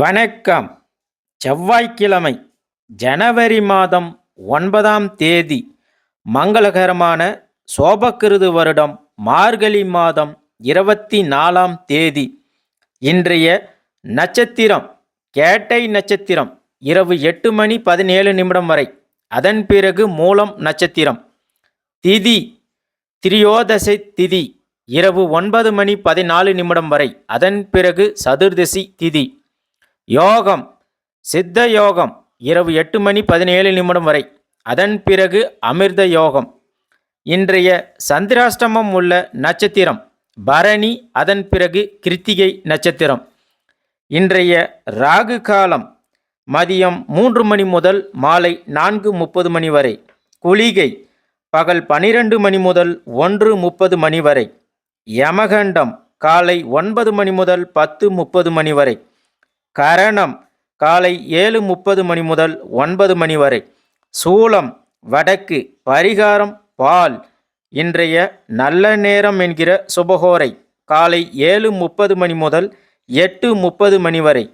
வணக்கம். செவ்வாய்க்கிழமை ஜனவரி மாதம் ஒன்பதாம் தேதி மங்களகரமான சோபக்கிருது வருடம் மார்கழி மாதம் இருபத்தி நாலாம் தேதி. இன்றைய நட்சத்திரம் கேட்டை நட்சத்திரம் இரவு எட்டு மணி பதினேழு நிமிடம் வரை. அதன் பிறகு மூலம் நட்சத்திரம். திதி திரியோதசை திதி இரவு ஒன்பது மணி பதினாலு நிமிடம் வரை. அதன் பிறகு சதுர்தசி திதி. யோகம். சித்த யோகம். இரவு எட்டு மணி பதினேழு நிமிடம் வரை. அதன் பிறகு அமிர்த யோகம். இன்றைய சந்திராஷ்டமம் உள்ள நட்சத்திரம். பரணி அதன் பிறகு கிருத்திகை நட்சத்திரம். இன்றைய ராகு காலம். மதியம் மூன்று மணி முதல் மாலை நான்கு முப்பது மணி வரை. குளிகை. பகல் பனிரெண்டு மணி முதல் ஒன்று முப்பது மணி வரை. யமகண்டம். காலை ஒன்பது மணி முதல் பத்து முப்பது மணி வரை. கரணம் காலை ஏழு முப்பது மணி முதல் ஒன்பது மணி வரை. சூலம் வடக்கு பரிகாரம் பால். இன்றைய நல்ல நேரம் என்கிற சுபகோரை காலை ஏழு முப்பது மணி முதல் எட்டு முப்பது மணி வரை.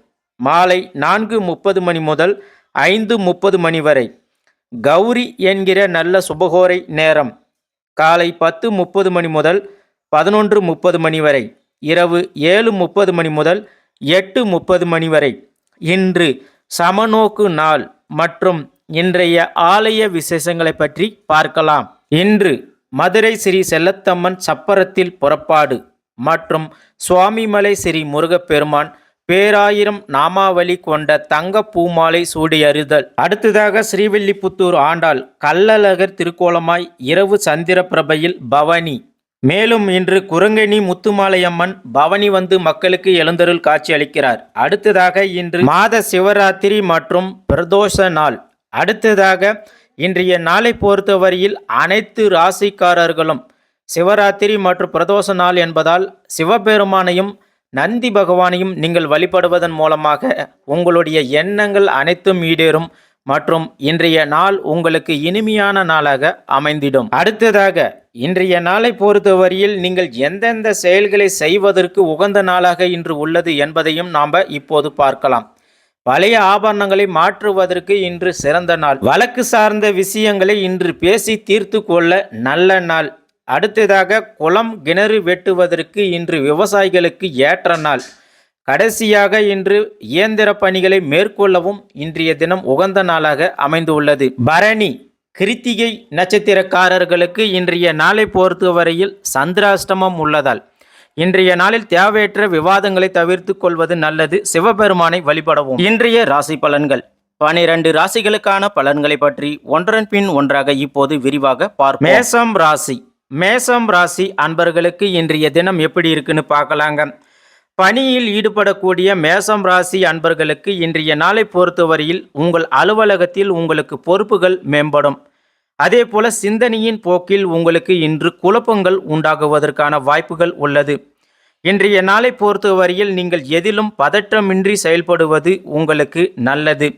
மாலை நான்கு முப்பது மணி முதல் ஐந்து முப்பது மணி வரை. கௌரி என்கிற நல்ல சுபகோரை நேரம் காலை பத்து முப்பது மணி முதல் பதினொன்று முப்பது மணி வரை. இரவு ஏழு முப்பது மணி முதல் எட்டு முப்பது மணி வரை. இன்று சமநோக்கு நாள் மற்றும் இன்றைய ஆலய விசேஷங்களை பற்றி பார்க்கலாம். இன்று மதுரை ஸ்ரீ செல்லத்தம்மன் சப்பரத்தில் புறப்பாடு மற்றும் சுவாமிமலை ஸ்ரீ முருகப்பெருமான் பேராயிரம் நாமாவளி கொண்ட தங்க பூமாலை சூடியறிதல் அடுத்ததாக ஸ்ரீவில்லிபுத்தூர் ஆண்டாள் கள்ளழகர் திருக்கோலமாய் இரவு சந்திர பிரபையில் பவனி. மேலும் இன்று குரங்கணி முத்துமாலையம்மன் பவனி வந்து மக்களுக்கு எழுந்தருள் காட்சி அளிக்கிறார். அடுத்ததாக இன்று மாத சிவராத்திரி மற்றும் பிரதோஷ நாள். அடுத்ததாக இன்றைய நாளை பொறுத்தவரையில் அனைத்து ராசிக்காரர்களும் சிவராத்திரி மற்றும் பிரதோஷ நாள் என்பதால் சிவபெருமானையும் நந்தி பகவானையும் நீங்கள் வழிபடுவதன் மூலமாக உங்களுடைய எண்ணங்கள் அனைத்தும் ஈடேறும். மற்றும் இன்றைய நாள் உங்களுக்கு இனிமையான நாளாக அமைந்திடும். அடுத்ததாக இன்றைய நாளை பொறுத்தவரையில் நீங்கள் எந்தெந்த செயல்களை செய்வதற்கு உகந்த நாளாக இன்று உள்ளது என்பதையும் நாம் இப்போது பார்க்கலாம். பழைய ஆபரணங்களை மாற்றுவதற்கு இன்று சிறந்த நாள். வழக்கு சார்ந்த விஷயங்களை இன்று பேசி தீர்த்து கொள்ள நல்ல நாள். அடுத்ததாக குளம் கிணறு வெட்டுவதற்கு இன்று விவசாயிகளுக்கு ஏற்ற நாள். கடைசியாக இன்று இயந்திர பணிகளை மேற்கொள்ளவும் இன்றைய தினம் உகந்த நாளாக அமைந்துள்ளது. பரணி கிருத்திகை நட்சத்திரக்காரர்களுக்கு இன்றைய நாளை பொறுத்தவரையில் சந்திராஷ்டமம் உள்ளதால் இன்றைய நாளில் தேவையற்ற விவாதங்களை தவிர்த்து கொள்வது நல்லது. சிவபெருமானை வழிபடவும். இன்றைய ராசி பலன்கள். பனிரெண்டு ராசிகளுக்கான பலன்களை பற்றி ஒன்றன் பின் ஒன்றாக இப்போது விரிவாக பார்ப்போம். மேசம் ராசி. மேசம் ராசி அன்பர்களுக்கு இன்றைய தினம் எப்படி இருக்குன்னு பார்க்கலாங்க. பணியில் ஈடுபடக்கூடிய மேசம் ராசி அன்பர்களுக்கு இன்றைய நாளை பொறுத்தவரையில் உங்கள் அலுவலகத்தில் உங்களுக்கு பொறுப்புகள் மேம்படும். அதே போல சிந்தனையின் போக்கில் உங்களுக்கு இன்று குழப்பங்கள் உண்டாகுவதற்கான வாய்ப்புகள் உள்ளது. இன்றைய நாளை பொறுத்தவரையில் நீங்கள் எதிலும் பதற்றமின்றி செயல்படுவது உங்களுக்கு நல்லது.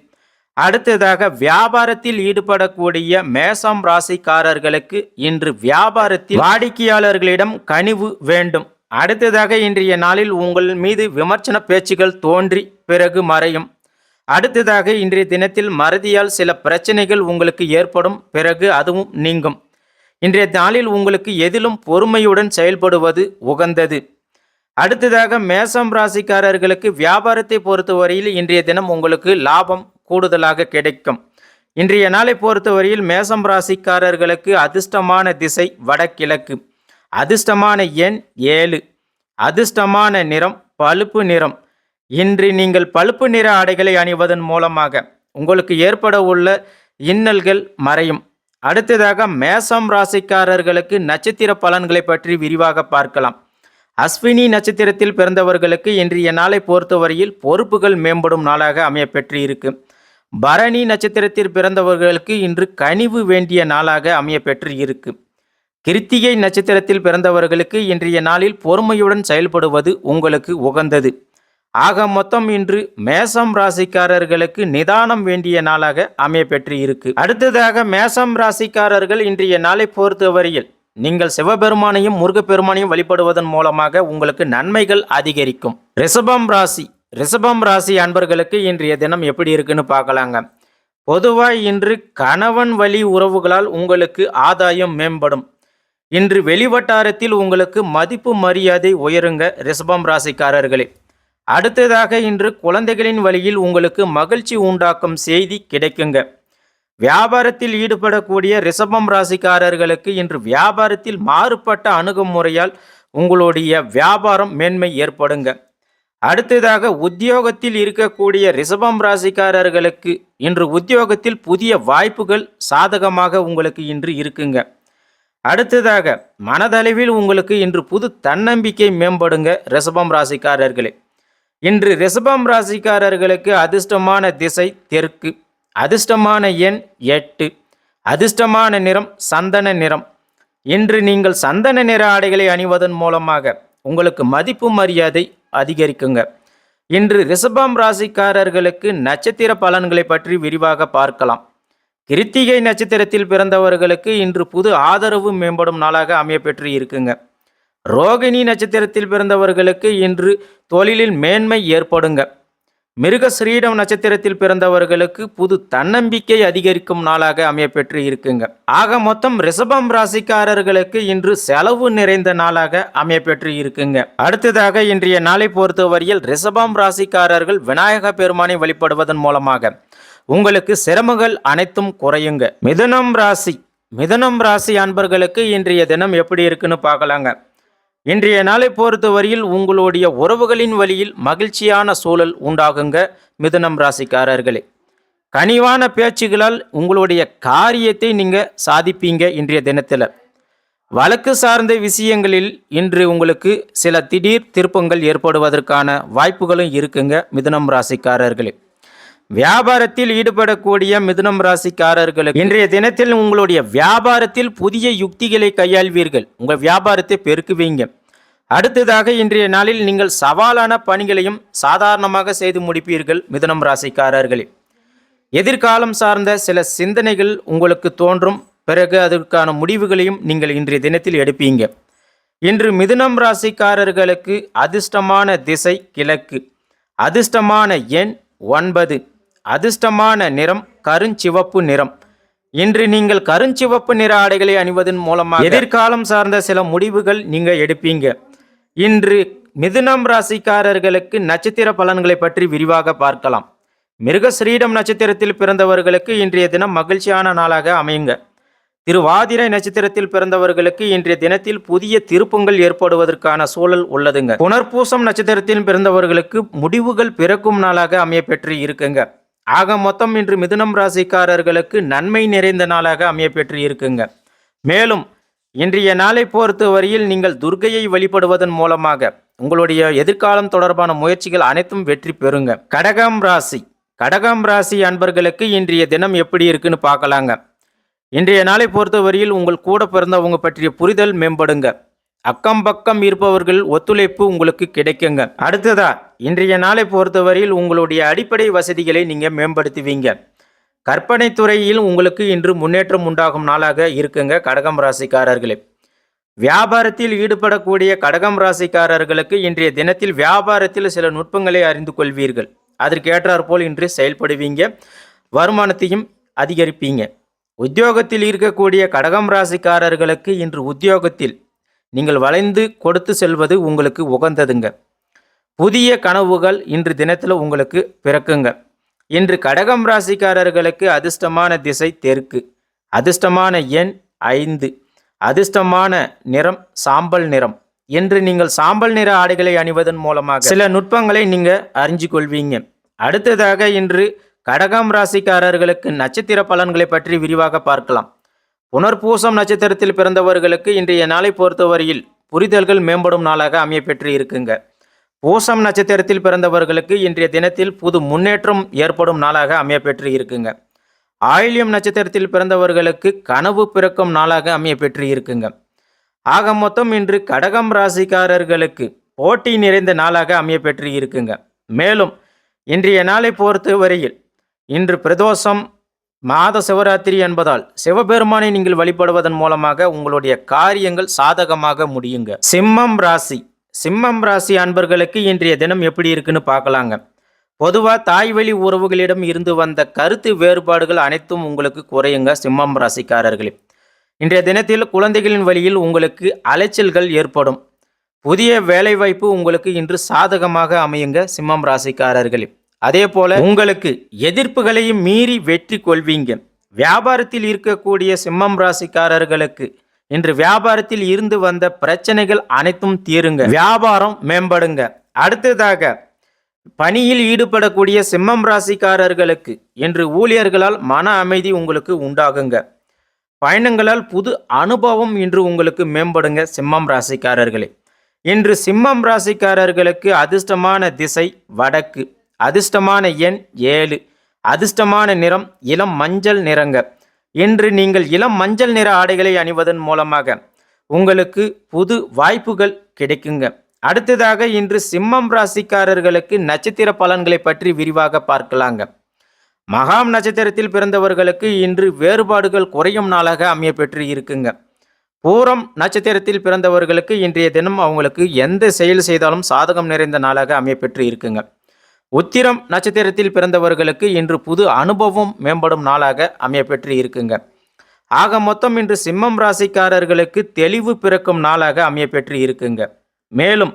அடுத்ததாக வியாபாரத்தில் ஈடுபடக்கூடிய மேசம் ராசிக்காரர்களுக்கு இன்று வியாபாரத்தில் வாடிக்கையாளர்களிடம் கனிவு வேண்டும். அடுத்ததாக இன்றைய நாளில் உங்கள் மீது விமர்சன பேச்சுகள் தோன்றி பிறகு மறையும். அடுத்ததாக இன்றைய தினத்தில் மறதியால் சில பிரச்சனைகள் உங்களுக்கு ஏற்படும் பிறகு அதுவும் நீங்கும். இன்றைய நாளில் உங்களுக்கு எதிலும் பொறுமையுடன் செயல்படுவது உகந்தது. அடுத்ததாக மேசம் ராசிக்காரர்களுக்கு வியாபாரத்தை பொறுத்தவரையில் இன்றைய தினம் உங்களுக்கு லாபம் கூடுதலாக கிடைக்கும். இன்றைய நாளை பொறுத்தவரையில் மேசம் ராசிக்காரர்களுக்கு அதிர்ஷ்டமான திசை வடகிழக்கு. அதிர்ஷ்டமான எண் ஏழு. அதிர்ஷ்டமான நிறம் பழுப்பு நிறம். இன்று நீங்கள் பழுப்பு நிற ஆடைகளை அணிவதன் மூலமாக உங்களுக்கு ஏற்பட உள்ள இன்னல்கள் மறையும். அடுத்ததாக மேசம் ராசிக்காரர்களுக்கு நட்சத்திர பலன்களை பற்றி விரிவாக பார்க்கலாம். அஸ்வினி நட்சத்திரத்தில் பிறந்தவர்களுக்கு இன்றைய நாளை பொறுத்தவரையில் பொறுப்புகள் மேம்படும் நாளாக அமைய பெற்று இருக்கு பரணி நட்சத்திரத்தில் பிறந்தவர்களுக்கு இன்று கனிவு வேண்டிய நாளாக அமைய பெற்று கிருத்திகை நட்சத்திரத்தில் பிறந்தவர்களுக்கு இன்றைய நாளில் பொறுமையுடன் செயல்படுவது உங்களுக்கு உகந்தது. ஆக மொத்தம் இன்று மேசம் ராசிக்காரர்களுக்கு நிதானம் வேண்டிய நாளாக அமைய பெற்று இருக்கு அடுத்ததாக மேசம் ராசிக்காரர்கள் இன்றைய நாளை பொறுத்தவரையில் நீங்கள் சிவபெருமானையும் முருகப்பெருமானையும் வழிபடுவதன் மூலமாக உங்களுக்கு நன்மைகள் அதிகரிக்கும். ரிஷபம் ராசி ரிஷபம் ராசி அன்பர்களுக்கு இன்றைய தினம் எப்படி இருக்குன்னு பார்க்கலாங்க. பொதுவாக இன்று கணவன் வழி உறவுகளால் உங்களுக்கு ஆதாயம் மேம்படும். இன்று வெளிவட்டாரத்தில் உங்களுக்கு மதிப்பு மரியாதை உயருங்க ரிஷபம் ராசிக்காரர்களே. அடுத்ததாக இன்று குழந்தைகளின் வழியில் உங்களுக்கு மகிழ்ச்சி உண்டாக்கும் செய்தி கிடைக்குங்க. வியாபாரத்தில் ஈடுபடக்கூடிய ரிஷபம் ராசிக்காரர்களுக்கு இன்று வியாபாரத்தில் மாறுபட்ட அணுகுமுறையால் உங்களுடைய வியாபாரம் மேன்மை ஏற்படுங்க. அடுத்ததாக உத்தியோகத்தில் இருக்கக்கூடிய ரிஷபம் ராசிக்காரர்களுக்கு இன்று உத்தியோகத்தில் புதிய வாய்ப்புகள் சாதகமாக உங்களுக்கு இன்று இருக்குங்க. அடுத்ததாக மனதளவில் உங்களுக்கு இன்று புது தன்னம்பிக்கை மேம்படுங்க ரிஷபம் ராசிக்காரர்களே. இன்று ரிஷபம் ராசிக்காரர்களுக்கு அதிர்ஷ்டமான திசை தெற்கு. அதிர்ஷ்டமான எண் எட்டு. அதிர்ஷ்டமான நிறம் சந்தன நிறம். இன்று நீங்கள் சந்தன நிற ஆடைகளை அணிவதன் மூலமாக உங்களுக்கு மதிப்பு மரியாதை அதிகரிக்குங்க. இன்று ரிஷபம் ராசிக்காரர்களுக்கு நட்சத்திர பலன்களை பற்றி விரிவாக பார்க்கலாம். கிருத்திகை நட்சத்திரத்தில் பிறந்தவர்களுக்கு இன்று புது ஆதரவு மேம்படும் நாளாக அமையப்பெற்று இருக்குங்க. ரோகிணி நட்சத்திரத்தில் பிறந்தவர்களுக்கு இன்று தொழிலில் மேன்மை ஏற்படுங்க. மிருக ஸ்ரீடம் நட்சத்திரத்தில் பிறந்தவர்களுக்கு புது தன்னம்பிக்கை அதிகரிக்கும் நாளாக அமையப்பெற்று இருக்குங்க. ஆக மொத்தம் ரிஷபம் ராசிக்காரர்களுக்கு இன்று செலவு நிறைந்த நாளாக அமையப்பெற்று இருக்குங்க. அடுத்ததாக இன்றைய நாளை பொறுத்தவரையில் ரிஷபம் ராசிக்காரர்கள் விநாயக பெருமானை வழிபடுவதன் மூலமாக உங்களுக்கு சிரமங்கள் அனைத்தும் குறையுங்க. மிதனம் ராசி மிதனம் ராசி அன்பர்களுக்கு இன்றைய தினம் எப்படி இருக்குன்னு பார்க்கலாங்க. இன்றைய நாளை பொறுத்தவரையில் உங்களுடைய உறவுகளின் வழியில் மகிழ்ச்சியான சூழல் உண்டாகுங்க மிதனம் ராசிக்காரர்களே. கனிவான பேச்சுகளால் உங்களுடைய காரியத்தை நீங்கள் சாதிப்பீங்க இன்றைய தினத்தில். வழக்கு சார்ந்த விஷயங்களில் இன்று உங்களுக்கு சில திடீர் திருப்பங்கள் ஏற்படுவதற்கான வாய்ப்புகளும் இருக்குங்க மிதனம் ராசிக்காரர்களே. வியாபாரத்தில் ஈடுபடக்கூடிய மிதுனம் ராசிக்காரர்களுக்கு இன்றைய தினத்தில் உங்களுடைய வியாபாரத்தில் புதிய யுக்திகளை கையாள்வீர்கள். உங்கள் வியாபாரத்தை பெருக்குவீங்க. அடுத்ததாக இன்றைய நாளில் நீங்கள் சவாலான பணிகளையும் சாதாரணமாக செய்து முடிப்பீர்கள் மிதுனம் ராசிக்காரர்களே. எதிர்காலம் சார்ந்த சில சிந்தனைகள் உங்களுக்கு தோன்றும். பிறகு அதற்கான முடிவுகளையும் நீங்கள் இன்றைய தினத்தில் எடுப்பீங்க. இன்று மிதுனம் ராசிக்காரர்களுக்கு அதிர்ஷ்டமான திசை கிழக்கு. அதிர்ஷ்டமான எண் ஒன்பது. அதிர்ஷ்டமான நிறம் கருஞ்சிவப்பு நிறம். இன்று நீங்கள் கருஞ்சிவப்பு நிற ஆடைகளை அணிவதன் மூலமாக எதிர்காலம் சார்ந்த சில முடிவுகள் நீங்க எடுப்பீங்க. இன்று மிதுனம் ராசிக்காரர்களுக்கு நட்சத்திர பலன்களை பற்றி விரிவாக பார்க்கலாம். மிருகஸ்ரீடம் நட்சத்திரத்தில் பிறந்தவர்களுக்கு இன்றைய தினம் மகிழ்ச்சியான நாளாக அமையுங்க. திருவாதிரை நட்சத்திரத்தில் பிறந்தவர்களுக்கு இன்றைய தினத்தில் புதிய திருப்பங்கள் ஏற்படுவதற்கான சூழல் உள்ளதுங்க. புனர்பூசம் நட்சத்திரத்தில் பிறந்தவர்களுக்கு முடிவுகள் பிறக்கும் நாளாக அமைய பெற்று இருக்குங்க. ஆக மொத்தம் இன்று மிதுனம் ராசிக்காரர்களுக்கு நன்மை நிறைந்த நாளாக அமைய பெற்று இருக்குங்க மேலும் இன்றைய நாளை பொறுத்தவரையில் நீங்கள் துர்கையை வழிபடுவதன் மூலமாக உங்களுடைய எதிர்காலம் தொடர்பான முயற்சிகள் அனைத்தும் வெற்றி பெறுங்க. கடகம் ராசி. கடகம் ராசி அன்பர்களுக்கு இன்றைய தினம் எப்படி இருக்குன்னு பார்க்கலாங்க. இன்றைய நாளை பொறுத்தவரையில் உங்கள் கூட பிறந்தவங்க பற்றிய புரிதல் மேம்படுங்க. அக்கம் பக்கம் இருப்பவர்கள் ஒத்துழைப்பு உங்களுக்கு கிடைக்குங்க. அடுத்ததா இன்றைய நாளை பொறுத்தவரையில் உங்களுடைய அடிப்படை வசதிகளை நீங்கள் மேம்படுத்துவீங்க. கற்பனை துறையில் உங்களுக்கு இன்று முன்னேற்றம் உண்டாகும் நாளாக இருக்குங்க கடகம் ராசிக்காரர்களே. வியாபாரத்தில் ஈடுபடக்கூடிய கடகம் ராசிக்காரர்களுக்கு இன்றைய தினத்தில் வியாபாரத்தில் சில நுட்பங்களை அறிந்து கொள்வீர்கள். அதற்கேற்றாற்போல் இன்று செயல்படுவீங்க. வருமானத்தையும் அதிகரிப்பீங்க. உத்தியோகத்தில் இருக்கக்கூடிய கடகம் ராசிக்காரர்களுக்கு இன்று உத்தியோகத்தில் நீங்கள் வளைந்து கொடுத்து செல்வது உங்களுக்கு உகந்ததுங்க. புதிய கனவுகள் இன்று தினத்தில் உங்களுக்கு பிறக்குங்க. இன்று கடகம் ராசிக்காரர்களுக்கு அதிர்ஷ்டமான திசை தெற்கு. அதிர்ஷ்டமான எண் ஐந்து. அதிர்ஷ்டமான நிறம் சாம்பல் நிறம். இன்று நீங்கள் சாம்பல் நிற ஆடைகளை அணிவதன் மூலமாக சில நுட்பங்களை நீங்கள் அறிஞ்சு கொள்வீங்க அடுத்ததாக இன்று கடகம் ராசிக்காரர்களுக்கு நட்சத்திர பலன்களை பற்றி விரிவாக பார்க்கலாம். புனர்பூசம் நட்சத்திரத்தில் பிறந்தவர்களுக்கு இன்றைய நாளை பொறுத்தவரையில் புரிதல்கள் மேம்படும் நாளாக அமைய பெற்று இருக்குங்க. பூசம் நட்சத்திரத்தில் பிறந்தவர்களுக்கு இன்றைய தினத்தில் புது முன்னேற்றம் ஏற்படும் நாளாக அமைய பெற்று இருக்குங்க. ஆயில்யம் நட்சத்திரத்தில் பிறந்தவர்களுக்கு கனவு பிறக்கும் நாளாக அமைய பெற்று இருக்குங்க. ஆக மொத்தம் இன்று கடகம் ராசிக்காரர்களுக்கு போட்டி நிறைந்த நாளாக அமைய பெற்று இருக்குங்க. மேலும் இன்றைய நாளை பொறுத்த வரையில் இன்று பிரதோஷம் மாத சிவராத்திரி என்பதால் சிவபெருமானை நீங்கள் வழிபடுவதன் மூலமாக உங்களுடைய காரியங்கள் சாதகமாக முடியுங்க. சிம்மம் ராசி. சிம்மம் ராசி அன்பர்களுக்கு இன்றைய தினம் எப்படி இருக்குன்னு பார்க்கலாங்க. பொதுவாக தாய்வழி உறவுகளிடம் இருந்து வந்த கருத்து வேறுபாடுகள் அனைத்தும் உங்களுக்கு குறையுங்க சிம்மம் ராசிக்காரர்களே. இன்றைய தினத்தில் குழந்தைகளின் வழியில் உங்களுக்கு அலைச்சல்கள் ஏற்படும். புதிய வேலைவாய்ப்பு உங்களுக்கு இன்று சாதகமாக அமையுங்க சிம்மம் ராசிக்காரர்களே. அதே போல உங்களுக்கு எதிர்ப்புகளையும் மீறி வெற்றி கொள்வீங்க. வியாபாரத்தில் இருக்கக்கூடிய சிம்மம் ராசிக்காரர்களுக்கு இன்று வியாபாரத்தில் இருந்து வந்த பிரச்சனைகள் அனைத்தும் தீருங்க. வியாபாரம் மேம்படுங்க. அடுத்ததாக பணியில் ஈடுபடக்கூடிய சிம்மம் ராசிக்காரர்களுக்கு இன்று ஊழியர்களால் மன அமைதி உங்களுக்கு உண்டாகுங்க. பயணங்களால் புது அனுபவம் இன்று உங்களுக்கு மேம்படுங்க சிம்மம் ராசிக்காரர்களே. இன்று சிம்மம் ராசிக்காரர்களுக்கு அதிர்ஷ்டமான திசை வடக்கு. அதிர்ஷ்டமான எண் ஏழு. அதிர்ஷ்டமான நிறம் இளம் மஞ்சள் நிறங்க. இன்று நீங்கள் இளம் மஞ்சள் நிற ஆடைகளை அணிவதன் மூலமாக உங்களுக்கு புது வாய்ப்புகள் கிடைக்குங்க. அடுத்ததாக இன்று சிம்மம் ராசிக்காரர்களுக்கு நட்சத்திர பலன்களை பற்றி விரிவாக பார்க்கலாங்க. மகாம் நட்சத்திரத்தில் பிறந்தவர்களுக்கு இன்று வேறுபாடுகள் குறையும் நாளாக அமைய பெற்று இருக்குங்க. பூரம் நட்சத்திரத்தில் பிறந்தவர்களுக்கு இன்றைய தினம் அவங்களுக்கு எந்த செயல் செய்தாலும் சாதகம் நிறைந்த நாளாக அமைய பெற்று இருக்குங்க. உத்திரம் நட்சத்திரத்தில் பிறந்தவர்களுக்கு இன்று புது அனுபவம் மேம்படும் நாளாக அமைய பெற்று இருக்குங்க. ஆக மொத்தம் இன்று சிம்மம் ராசிக்காரர்களுக்கு தெளிவு பிறக்கும் நாளாக அமைய பெற்று இருக்குங்க. மேலும்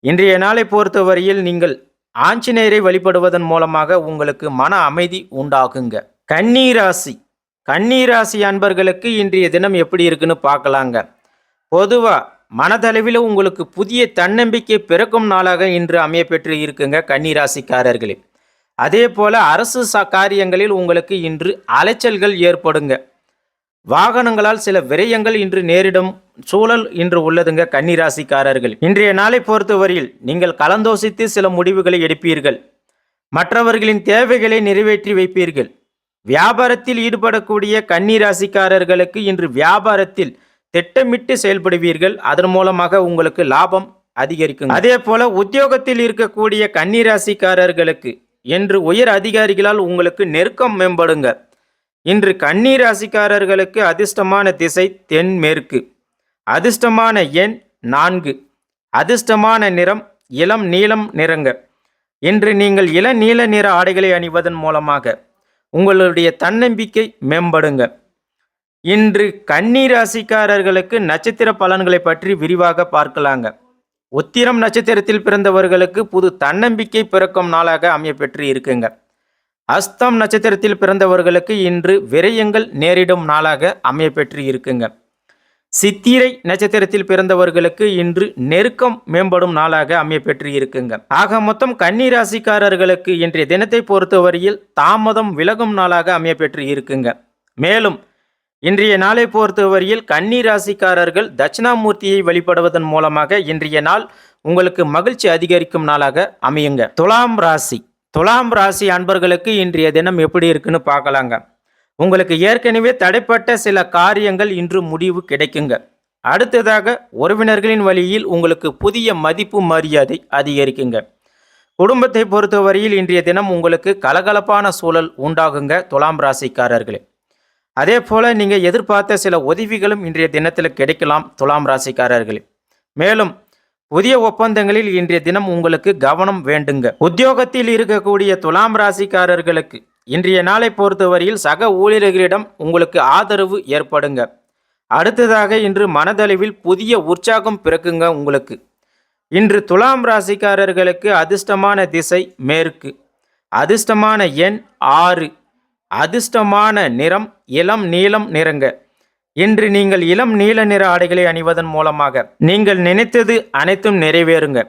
இன்றைய நாளை பொறுத்தவரையில் நீங்கள் ஆஞ்சநேயரை வழிபடுவதன் மூலமாக உங்களுக்கு மன அமைதி உண்டாகுங்க. கன்னிராசி கன்னிராசி அன்பர்களுக்கு இன்றைய தினம் எப்படி இருக்குன்னு பார்க்கலாங்க. பொதுவாக மனதளவில் உங்களுக்கு புதிய தன்னம்பிக்கை பிறக்கும் நாளாக இன்று அமைய பெற்று இருக்குங்க கன்னிராசிக்காரர்களே. அதே போல் அரசு ச காரியங்களில் உங்களுக்கு இன்று அலைச்சல்கள் ஏற்படுங்க. வாகனங்களால் சில விரயங்கள் இன்று நேரிடும் சூழல் இன்று உள்ளதுங்க கன்னிராசிக்காரர்கள். இன்றைய நாளை பொறுத்தவரையில் நீங்கள் கலந்தோசித்து சில முடிவுகளை எடுப்பீர்கள். மற்றவர்களின் தேவைகளை நிறைவேற்றி வைப்பீர்கள். வியாபாரத்தில் ஈடுபடக்கூடிய கன்னிராசிக்காரர்களுக்கு இன்று வியாபாரத்தில் திட்டமிட்டு செயல்படுவீர்கள். அதன் மூலமாக உங்களுக்கு லாபம் அதிகரிக்கும் அதே போல உத்தியோகத்தில் இருக்கக்கூடிய கன்னிராசிக்காரர்களுக்கு என்று உயர் அதிகாரிகளால் உங்களுக்கு நெருக்கம் மேம்படுங்க. இன்று கன்னிராசிக்காரர்களுக்கு அதிர்ஷ்டமான திசை தென்மேற்கு அதிர்ஷ்டமான எண் நான்கு. அதிர்ஷ்டமான நிறம் இளம் நீளம் நிறங்க. இன்று நீங்கள் இள நீல நிற ஆடைகளை அணிவதன் மூலமாக உங்களுடைய தன்னம்பிக்கை மேம்படுங்க. இன்று கன்னி ராசிக்காரர்களுக்கு நட்சத்திர பலன்களை பற்றி விரிவாக பார்க்கலாங்க. உத்திரம் நட்சத்திரத்தில் பிறந்தவர்களுக்கு புது தன்னம்பிக்கை பிறக்கும் நாளாக அமைய பெற்று இருக்குங்க. அஸ்தம் நட்சத்திரத்தில் பிறந்தவர்களுக்கு இன்று விரயங்கள் நேரிடும் நாளாக அமைய பெற்று இருக்குங்க. சித்திரை நட்சத்திரத்தில் பிறந்தவர்களுக்கு இன்று நெருக்கம் மேம்படும் நாளாக அமைய பெற்று இருக்குங்க. ஆக மொத்தம் கன்னி ராசிக்காரர்களுக்கு இன்றைய தினத்தை பொறுத்தவரையில் தாமதம் விலகும் நாளாக அமைய பெற்று இருக்குங்க. மேலும் இன்றைய நாளை பொறுத்தவரையில் கன்னி ராசிக்காரர்கள் தட்சிணாமூர்த்தியை வழிபடுவதன் மூலமாக இன்றைய நாள் உங்களுக்கு மகிழ்ச்சி அதிகரிக்கும் நாளாக அமையுங்க. துலாம் ராசி. துலாம் ராசி அன்பர்களுக்கு இன்றைய தினம் எப்படி இருக்குன்னு பார்க்கலாங்க. உங்களுக்கு ஏற்கனவே தடைப்பட்ட சில காரியங்கள் இன்று முடிவு கிடைக்குங்க. அடுத்ததாக உறவினர்களின் வழியில் உங்களுக்கு புதிய மதிப்பு மரியாதை அதிகரிக்குங்க. குடும்பத்தை பொறுத்தவரையில் இன்றைய தினம் உங்களுக்கு கலகலப்பான சூழல் உண்டாகுங்க துலாம் ராசிக்காரர்களே. அதே போல் நீங்கள் எதிர்பார்த்த சில உதவிகளும் இன்றைய தினத்தில் கிடைக்கலாம் துலாம் ராசிக்காரர்களே. மேலும் புதிய ஒப்பந்தங்களில் இன்றைய தினம் உங்களுக்கு கவனம் வேண்டுங்க. உத்தியோகத்தில் இருக்கக்கூடிய துலாம் ராசிக்காரர்களுக்கு இன்றைய நாளை பொறுத்தவரையில் சக ஊழியர்களிடம் உங்களுக்கு ஆதரவு ஏற்படுங்க. அடுத்ததாக இன்று மனதளவில் புதிய உற்சாகம் பிறக்குங்க உங்களுக்கு. இன்று துலாம் ராசிக்காரர்களுக்கு அதிர்ஷ்டமான திசை மேற்கு. அதிர்ஷ்டமான எண் ஆறு. அதிர்ஷ்டமான நிறம் இளம் நீளம் நிறங்க. இன்று நீங்கள் இளம் நீல நிற ஆடைகளை அணிவதன் மூலமாக நீங்கள் நினைத்தது அனைத்தும் நிறைவேறுங்க.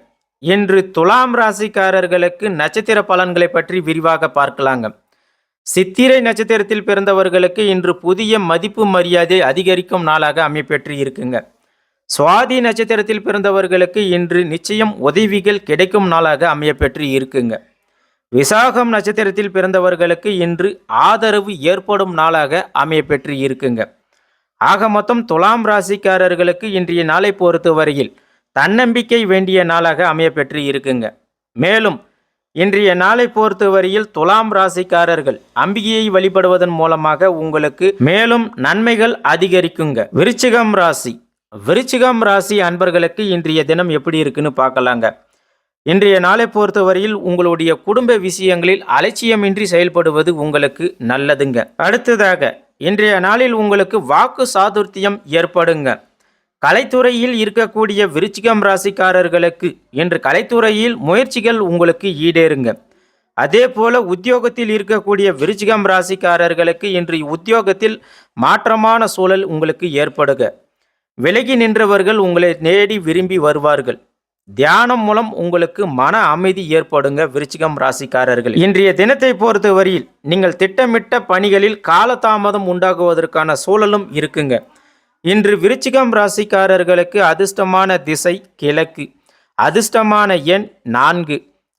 இன்று துலாம் ராசிக்காரர்களுக்கு நட்சத்திர பலன்களை பற்றி விரிவாக பார்க்கலாங்க. சித்திரை நட்சத்திரத்தில் பிறந்தவர்களுக்கு இன்று புதிய மதிப்பு மரியாதை அதிகரிக்கும் நாளாக அமைப்பெற்று இருக்குங்க. சுவாதி நட்சத்திரத்தில் பிறந்தவர்களுக்கு இன்று நிச்சயம் உதவிகள் கிடைக்கும் நாளாக அமையப்பெற்று இருக்குங்க. விசாகம் நட்சத்திரத்தில் பிறந்தவர்களுக்கு இன்று ஆதரவு ஏற்படும் நாளாக அமையப்பெற்று இருக்குங்க. ஆக மொத்தம் துலாம் ராசிக்காரர்களுக்கு இன்றைய நாளை பொறுத்தவரையில் தன்னம்பிக்கை வேண்டிய நாளாக அமையப்பெற்று இருக்குங்க. மேலும் இன்றைய நாளை பொறுத்தவரையில் துலாம் ராசிக்காரர்கள் அம்பிகையை வழிபடுவதன் மூலமாக உங்களுக்கு மேலும் நன்மைகள் அதிகரிக்குங்க. விருச்சிகம் ராசி. விருச்சிகம் ராசி அன்பர்களுக்கு இன்றைய தினம் எப்படி இருக்குன்னு பார்க்கலாங்க. இன்றைய நாளை பொறுத்தவரையில் உங்களுடைய குடும்ப விஷயங்களில் அலட்சியமின்றி செயல்படுவது உங்களுக்கு நல்லதுங்க. அடுத்ததாக இன்றைய நாளில் உங்களுக்கு வாக்கு சாதுர்த்தியம் ஏற்படுங்க. கலைத்துறையில் இருக்கக்கூடிய விருச்சிகம் ராசிக்காரர்களுக்கு இன்று கலைத்துறையில் முயற்சிகள் உங்களுக்கு ஈடேறுங்க. அதே போல உத்தியோகத்தில் இருக்கக்கூடிய விருச்சிகம் ராசிக்காரர்களுக்கு இன்று உத்தியோகத்தில் மாற்றமான சூழல் உங்களுக்கு ஏற்படுக. விலகி நின்றவர்கள் உங்களை நேடி விரும்பி வருவார்கள். தியானம் மூலம் உங்களுக்கு மன அமைதி ஏற்படுங்க விருச்சிகம் ராசிக்காரர்கள். இன்றைய தினத்தை பொறுத்தவரையில் நீங்கள் திட்டமிட்ட பணிகளில் காலதாமதம் உண்டாகுவதற்கான சூழலும் இருக்குங்க. இன்று விருச்சிகம் ராசிக்காரர்களுக்கு அதிர்ஷ்டமான திசை கிழக்கு. அதிர்ஷ்டமான எண் நான்கு.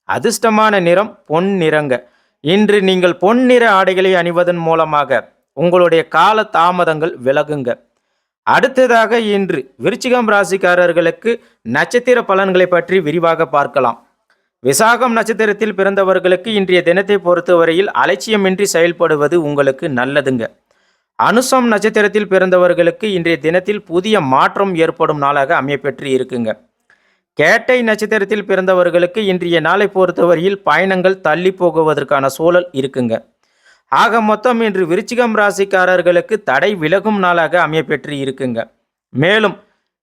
அதிர்ஷ்டமான நிறம் பொன் நிறங்க. இன்று நீங்கள் பொன் நிற ஆடைகளை அணிவதன் மூலமாக உங்களுடைய கால தாமதங்கள் விலகுங்க. அடுத்ததாக இன்று விருச்சிகம் ராசிக்காரர்களுக்கு நட்சத்திர பலன்களை பற்றி விரிவாக பார்க்கலாம். விசாகம் நட்சத்திரத்தில் பிறந்தவர்களுக்கு இன்றைய தினத்தை பொறுத்தவரையில் அலட்சியமின்றி செயல்படுவது உங்களுக்கு நல்லதுங்க. அனுசம் நட்சத்திரத்தில் பிறந்தவர்களுக்கு இன்றைய தினத்தில் புதிய மாற்றம் ஏற்படும் நாளாக அமையப்பெற்று இருக்குங்க. கேட்டை நட்சத்திரத்தில் பிறந்தவர்களுக்கு இன்றைய நாளை பொறுத்தவரையில் பயணங்கள் தள்ளி போகுவதற்கான சூழல் இருக்குங்க. ஆக மொத்தம் இன்று விருச்சிகம் ராசிக்காரர்களுக்கு தடை விலகும் நாளாக அமையப்பெற்று இருக்குங்க. மேலும்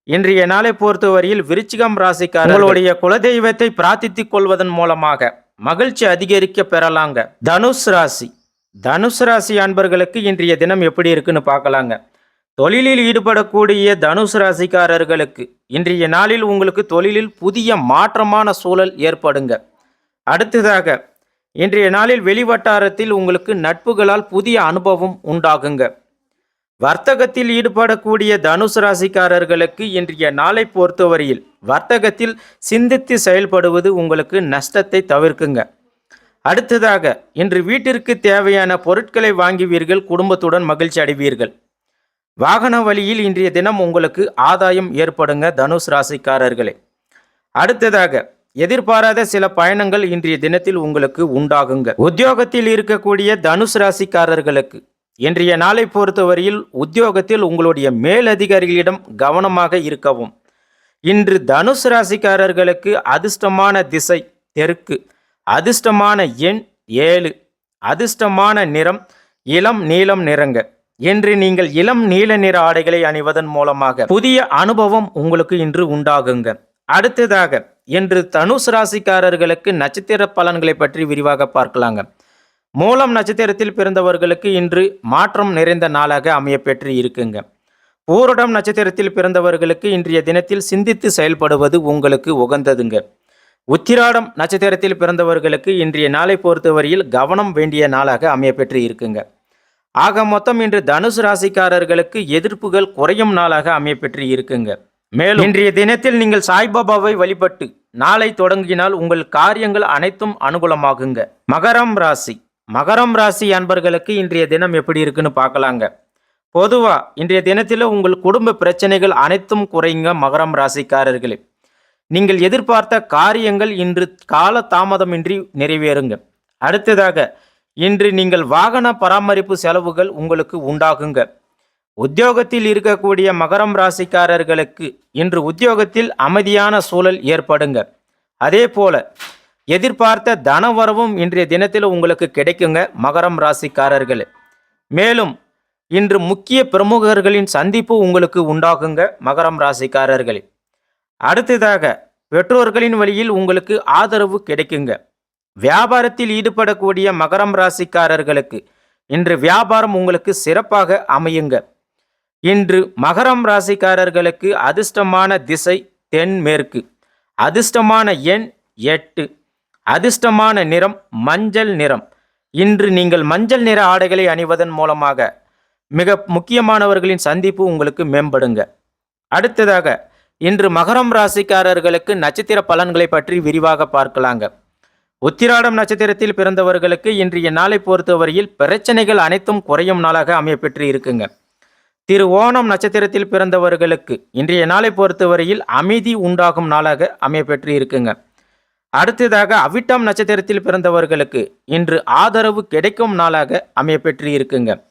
இன்றைய நாளை பொறுத்தவரையில் விருச்சிகம் ராசிக்காரர்களுடைய குலதெய்வத்தை பிரார்த்தித்துக் கொள்வதன் மூலமாக மகிழ்ச்சி அதிகரிக்க பெறலாங்க. தனுஷ் ராசி. தனுஷ் ராசி அன்பர்களுக்கு இன்றைய தினம் எப்படி இருக்குன்னு பார்க்கலாங்க. தொழிலில் ஈடுபடக்கூடிய தனுஷ் ராசிக்காரர்களுக்கு இன்றைய நாளில் உங்களுக்கு தொழிலில் புதிய மாற்றமான சூழல் ஏற்படுங்க. அடுத்ததாக இன்றைய நாளில் வெளிவட்டாரத்தில் உங்களுக்கு நட்புகளால் புதிய அனுபவம் உண்டாகுங்க. வர்த்தகத்தில் ஈடுபடக்கூடிய தனுசு ராசிக்காரர்களுக்கு இன்றைய நாளை பொறுத்தவரையில் வர்த்தகத்தில் சிந்தித்து செயல்படுவது உங்களுக்கு நஷ்டத்தை தவிர்க்குங்க. அடுத்ததாக இன்று வீட்டிற்கு தேவையான பொருட்களை வாங்குவீர்கள் குடும்பத்துடன் மகிழ்ச்சி அடைவீர்கள். வாகன வழியில் இன்றைய தினம் உங்களுக்கு ஆதாயம் ஏற்படுங்க தனுஷ் ராசிக்காரர்களே. அடுத்ததாக எதிர்பாராத சில பயணங்கள் இன்றைய தினத்தில் உங்களுக்கு உண்டாகுங்க. உத்தியோகத்தில் இருக்கக்கூடிய தனுஷ் ராசிக்காரர்களுக்கு இன்றைய நாளை பொறுத்தவரையில் உத்தியோகத்தில் உங்களுடைய மேலதிகாரிகளிடம் கவனமாக இருக்கவும். இன்று தனுஷ் ராசிக்காரர்களுக்கு அதிர்ஷ்டமான திசை தெற்கு அதிர்ஷ்டமான எண் ஏழு அதிர்ஷ்டமான நிறம் இளம் நீலம் நிறங்க. இன்று நீங்கள் இளம் நீல நிற ஆடைகளை அணிவதன் மூலமாக புதிய அனுபவம் உங்களுக்கு இன்று உண்டாகுங்க. அடுத்ததாக இன்று தனுஷ் ராசிக்காரர்களுக்கு நட்சத்திர பலன்களை பற்றி விரிவாக பார்க்கலாங்க. மூலம் நட்சத்திரத்தில் பிறந்தவர்களுக்கு இன்று மாற்றம் நிறைந்த நாளாக அமையப்பெற்று இருக்குங்க. பூரடம் நட்சத்திரத்தில் பிறந்தவர்களுக்கு இன்றைய தினத்தில் சிந்தித்து செயல்படுவது உங்களுக்கு உகந்ததுங்க. உத்திராடம் நட்சத்திரத்தில் பிறந்தவர்களுக்கு இன்றைய நாளை பொறுத்தவரையில் கவனம் வேண்டிய நாளாக அமையப்பெற்று இருக்குங்க. ஆக மொத்தம் இன்று தனுசு ராசிக்காரர்களுக்கு எதிர்ப்புகள் குறையும் நாளாக அமையப்பெற்று இருக்குங்க. மேலும் இன்றைய தினத்தில் நீங்கள் சாய்பாபாவை வழிபட்டு நாளை தொடங்கினால் உங்கள் காரியங்கள் அனைத்தும் அனுகூலமாகுங்க. மகரம் ராசி. மகரம் ராசி அன்பர்களுக்கு இன்றைய தினம் எப்படி இருக்குன்னு பார்க்கலாங்க. பொதுவா இன்றைய தினத்தில் உங்கள் குடும்ப பிரச்சனைகள் அனைத்தும் குறைங்க மகரம் ராசிக்காரர்களே. நீங்கள் எதிர்பார்த்த காரியங்கள் இன்று கால தாமதமின்றி நிறைவேறுங்க. அடுத்ததாக இன்று நீங்கள் வாகன பராமரிப்பு செலவுகள் உங்களுக்கு உண்டாகுங்க. உத்தியோகத்தில் இருக்கக்கூடிய மகரம் ராசிக்காரர்களுக்கு இன்று உத்தியோகத்தில் அமைதியான சூழல் ஏற்படுங்க. அதே போல எதிர்பார்த்த தனவரவும் இன்றைய தினத்தில் உங்களுக்கு கிடைக்குங்க மகரம் ராசிக்காரர்கள். மேலும் இன்று முக்கிய பிரமுகர்களின் சந்திப்பு உங்களுக்கு உண்டாகுங்க மகரம் ராசிக்காரர்களே. அடுத்ததாக பெற்றோர்களின் வழியில் உங்களுக்கு ஆதரவு கிடைக்குங்க. வியாபாரத்தில் ஈடுபடக்கூடிய மகரம் ராசிக்காரர்களுக்கு இன்று வியாபாரம் உங்களுக்கு சிறப்பாக அமையுங்க. இன்று மகரம் ராசிக்காரர்களுக்கு அதிர்ஷ்டமான திசை தென்மேற்கு அதிர்ஷ்டமான எண் எட்டு. அதிர்ஷ்டமான நிறம் மஞ்சள் நிறம். இன்று நீங்கள் மஞ்சள் நிற ஆடைகளை அணிவதன் மூலமாக மிக முக்கியமானவர்களின் சந்திப்பு உங்களுக்கு மேம்படுங்க. அடுத்ததாக இன்று மகரம் ராசிக்காரர்களுக்கு நட்சத்திர பலன்களை பற்றி விரிவாக பார்க்கலாங்க. உத்திராடம் நட்சத்திரத்தில் பிறந்தவர்களுக்கு இன்றைய நாளை பொறுத்தவரையில் பிரச்சனைகள் அனைத்தும் குறையும் நாளாக அமையப்பெற்று இருக்குங்க. திரு ஓணம் நட்சத்திரத்தில் பிறந்தவர்களுக்கு இன்றைய நாளை பொறுத்தவரையில் அமைதி உண்டாகும் நாளாக அமையப்பெற்று இருக்குங்க. அடுத்ததாக அவிட்டம் நட்சத்திரத்தில் பிறந்தவர்களுக்கு இன்று ஆதரவு கிடைக்கும் நாளாக அமையப்பெற்று இருக்குங்க.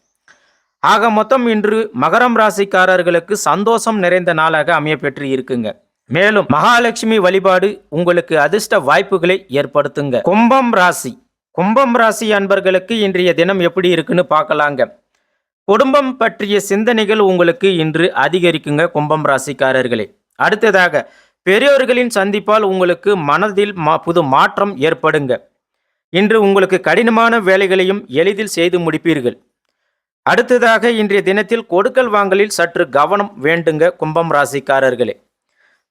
ஆக மொத்தம் இன்று மகரம் ராசிக்காரர்களுக்கு சந்தோஷம் நிறைந்த நாளாக அமையப்பெற்று இருக்குங்க. மேலும் மகாலட்சுமி வழிபாடு உங்களுக்கு அதிர்ஷ்ட வாய்ப்புகளை ஏற்படுத்துங்க. கும்பம் ராசி. கும்பம் ராசி அன்பர்களுக்கு இன்றைய தினம் எப்படி இருக்குன்னு பார்க்கலாங்க. குடும்பம் பற்றிய சிந்தனைகள் உங்களுக்கு இன்று அதிகரிக்குங்க கும்பம் ராசிக்காரர்களே. அடுத்ததாக பெரியோர்களின் சந்திப்பால் உங்களுக்கு மனதில் மா- புது மாற்றம் ஏற்படுங்க. இன்று உங்களுக்கு கடினமான வேலைகளையும் எளிதில் செய்து முடிப்பீர்கள். அடுத்ததாக இன்றைய தினத்தில் கொடுக்கல் வாங்கலில் சற்று கவனம் வேண்டுங்க கும்பம் ராசிக்காரர்களே.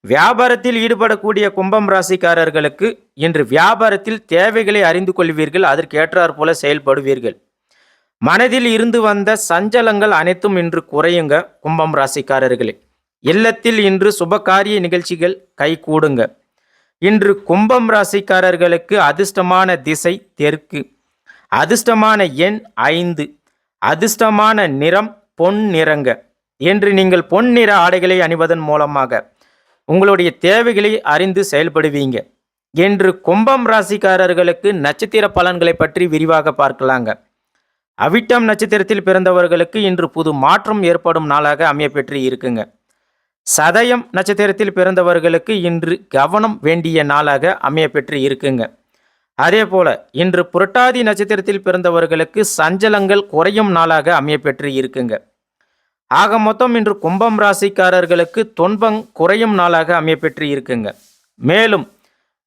வியாபாரத்தில் ஈடுபடக்கூடிய கும்பம் ராசிக்காரர்களுக்கு இன்று வியாபாரத்தில் தேவைகளை அறிந்து கொள்வீர்கள் அதற்கேற்றாற்போல செயல்படுவீர்கள். மனதில் இருந்து வந்த சஞ்சலங்கள் அனைத்தும் இன்று குறையுங்க கும்பம் ராசிக்காரர்களே. இல்லத்தில் இன்று சுபகாரிய நிகழ்ச்சிகள் கைகூடுங்க. இன்று கும்பம் ராசிக்காரர்களுக்கு அதிர்ஷ்டமான திசை தெற்கு. அதிர்ஷ்டமான எண் ஐந்து. அதிர்ஷ்டமான நிறம் பொன் நிறங்க. என்று நீங்கள் பொன் நிற ஆடைகளை அணிவதன் மூலமாக உங்களுடைய தேவைகளை அறிந்து செயல்படுவீங்க. என்று கும்பம் ராசிக்காரர்களுக்கு நட்சத்திர பலன்களை பற்றி விரிவாக பார்க்கலாங்க. அவிட்டம் நட்சத்திரத்தில் பிறந்தவர்களுக்கு இன்று புது மாற்றம் ஏற்படும் நாளாக அமையப்பெற்று இருக்குங்க. சதயம் நட்சத்திரத்தில் பிறந்தவர்களுக்கு இன்று கவனம் வேண்டிய நாளாக அமையப்பெற்று இருக்குங்க. அதே போல இன்று புரட்டாதி நட்சத்திரத்தில் பிறந்தவர்களுக்கு சஞ்சலங்கள் குறையும் நாளாக அமையப்பெற்று இருக்குங்க. ஆக மொத்தம் இன்று கும்பம் ராசிக்காரர்களுக்கு துன்பம் குறையும் நாளாக அமையப்பெற்று இருக்குங்க. மேலும்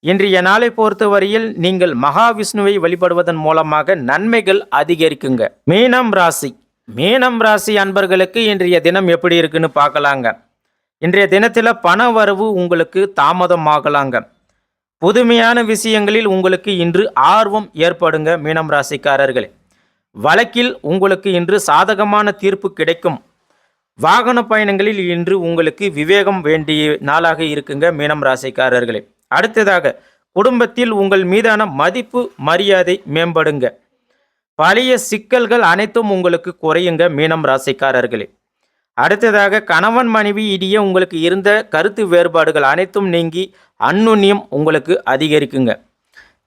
இன்றைய நாளை பொறுத்தவரையில் நீங்கள் மகாவிஷ்ணுவை வழிபடுவதன் மூலமாக நன்மைகள் அதிகரிக்குங்க. மீனம் ராசி. மீனம் ராசி அன்பர்களுக்கு இன்றைய தினம் எப்படி இருக்குன்னு பார்க்கலாங்க. இன்றைய தினத்தில் பண வரவு உங்களுக்கு தாமதமாகலாங்க. புதுமையான விஷயங்களில் உங்களுக்கு இன்று ஆர்வம் ஏற்படுங்க மீனம் ராசிக்காரர்களே. வழக்கில் உங்களுக்கு இன்று சாதகமான தீர்ப்பு கிடைக்கும். வாகன பயணங்களில் இன்று உங்களுக்கு விவேகம் வேண்டிய நாளாக இருக்குங்க மீனம் ராசிக்காரர்களே. அடுத்ததாக குடும்பத்தில் உங்கள் மீதான மதிப்பு மரியாதை மேம்படுங்க. பழைய சிக்கல்கள் அனைத்தும் உங்களுக்கு குறையுங்க மீனம் ராசிக்காரர்களே. அடுத்ததாக கணவன் மனைவி இடையே உங்களுக்கு இருந்த கருத்து வேறுபாடுகள் அனைத்தும் நீங்கி அந்நுண்ணியம் உங்களுக்கு அதிகரிக்குங்க.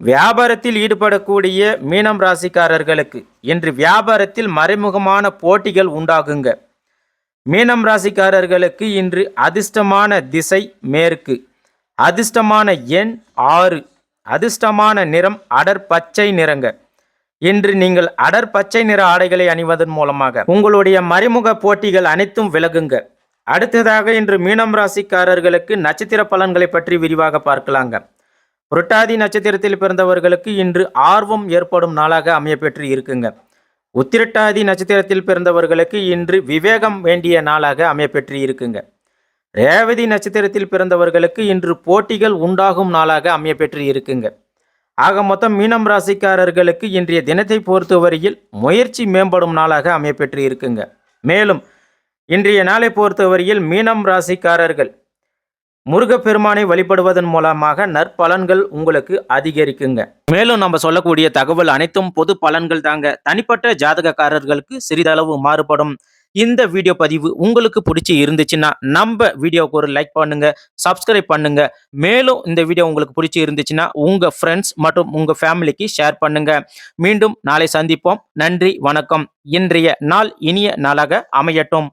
வியாபாரத்தில் ஈடுபடக்கூடிய மீனம் ராசிக்காரர்களுக்கு இன்று வியாபாரத்தில் மறைமுகமான போட்டிகள் உண்டாகுங்க. மீனம் ராசிக்காரர்களுக்கு இன்று அதிர்ஷ்டமான திசை மேற்கு. அதிர்ஷ்டமான எண் ஆறு. அதிர்ஷ்டமான நிறம் அடர் பச்சை நிறங்க. இன்று நீங்கள் அடர் பச்சை நிற ஆடைகளை அணிவதன் மூலமாக உங்களுடைய மறைமுக போட்டிகள் அனைத்தும் விலகுங்க. அடுத்ததாக இன்று மீனம் ராசிக்காரர்களுக்கு நட்சத்திர பலன்களை பற்றி விரிவாக பார்க்கலாங்க. புரட்டாதி நட்சத்திரத்தில் பிறந்தவர்களுக்கு இன்று ஆர்வம் ஏற்படும் நாளாக அமையப்பெற்று இருக்குங்க. உத்திரட்டாதி நட்சத்திரத்தில் பிறந்தவர்களுக்கு இன்று விவேகம் வேண்டிய நாளாக அமையப்பெற்று இருக்குங்க. ரேவதி நட்சத்திரத்தில் பிறந்தவர்களுக்கு இன்று போட்டிகள் உண்டாகும் நாளாக அமையப்பெற்று இருக்குங்க. ஆக மொத்தம் மீனம் ராசிக்காரர்களுக்கு இன்றைய தினத்தை பொறுத்தவரையில் முயற்சி மேம்படும் நாளாக அமையப்பெற்று இருக்குங்க. மேலும் இன்றைய நாளை பொறுத்தவரையில் மீனம் ராசிக்காரர்கள் முருகப்பெருமானை வழிபடுவதன் மூலமாக நற்பலன்கள் உங்களுக்கு அதிகரிக்குங்க. மேலும் நம்ம சொல்லக்கூடிய தகவல் அனைத்தும் பொது பலன்கள் தாங்க. தனிப்பட்ட ஜாதகக்காரர்களுக்கு சிறிதளவு மாறுபடும் இந்த வீடியோ பதிவு உங்களுக்கு பிடிச்சி இருந்துச்சுன்னா நம்ம வீடியோவுக்கு ஒரு லைக் பண்ணுங்க சப்ஸ்கிரைப் பண்ணுங்க. மேலும் இந்த வீடியோ உங்களுக்கு பிடிச்சி இருந்துச்சுன்னா உங்க ஃப்ரெண்ட்ஸ் மற்றும் உங்க ஃபேமிலிக்கு ஷேர் பண்ணுங்க. மீண்டும் நாளை சந்திப்போம். நன்றி வணக்கம். இன்றைய நாள் இனிய நாளாக அமையட்டும்.